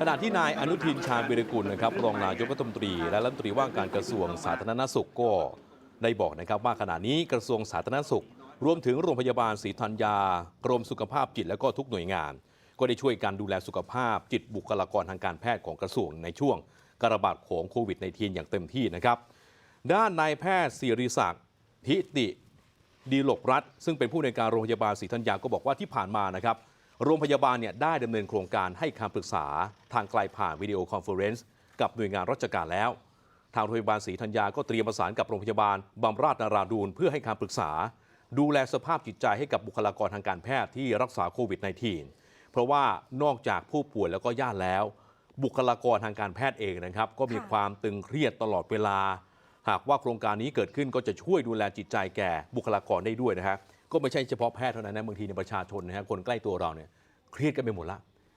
ขณะที่นายอนุทินชาญวิรกุลนะครับรองนายกรัฐมนตรี และรัฐมนตรีว่าการกระทรวงสาธารณสุขก็ได้บอกนะครับว่าขณะนี้กระทรวงสาธารณสุข รวมถึงโรงพยาบาลศรีธัญญากรมสุขภาพจิตและก็ทุกหน่วยงาน ก็ได้ช่วยกันดูแลสุขภาพจิตบุคลากรทางการแพทย์ของกระทรวงในช่วงการระบาดของโควิด -19 อย่างเต็มที่นะครับ ด้านนายแพทย์ศิริศักดิ์ทิติดีหลกรัฐซึ่งเป็นผู้ในการโรงพยาบาลศรีธัญญาก็บอกว่าที่ผ่านมานะครับ โรงพยาบาลเนี่ยได้ดำเนินโครงการให้คำปรึกษาทางไกลผ่านวิดีโอคอนเฟอเรนซ์กับหน่วยงานราชการแล้ว ทางโรงพยาบาลศรีธัญญาก็เตรียมประสานกับโรงพยาบาลบำราศนาราดูนเพื่อให้คำปรึกษา ดูแลสภาพจิตใจให้กับบุคลากรทางการแพทย์ที่รักษาโควิด -19 เพราะว่านอกจากผู้ป่วยแล้วก็ญาติแล้ว บุคลากรทางการแพทย์เองนะครับ ก็มีความตึงเครียดตลอดเวลา หากว่าโครงการนี้เกิดขึ้นก็จะช่วยดูแลจิตใจแก่บุคลากรได้ด้วยนะฮะ ก็ไม่ใช่เฉพาะแพทย์เท่านั้นนะบางทีในประชาชนนะฮะคนใกล้ตัวเราเนี่ยเครียดกันไปหมดละ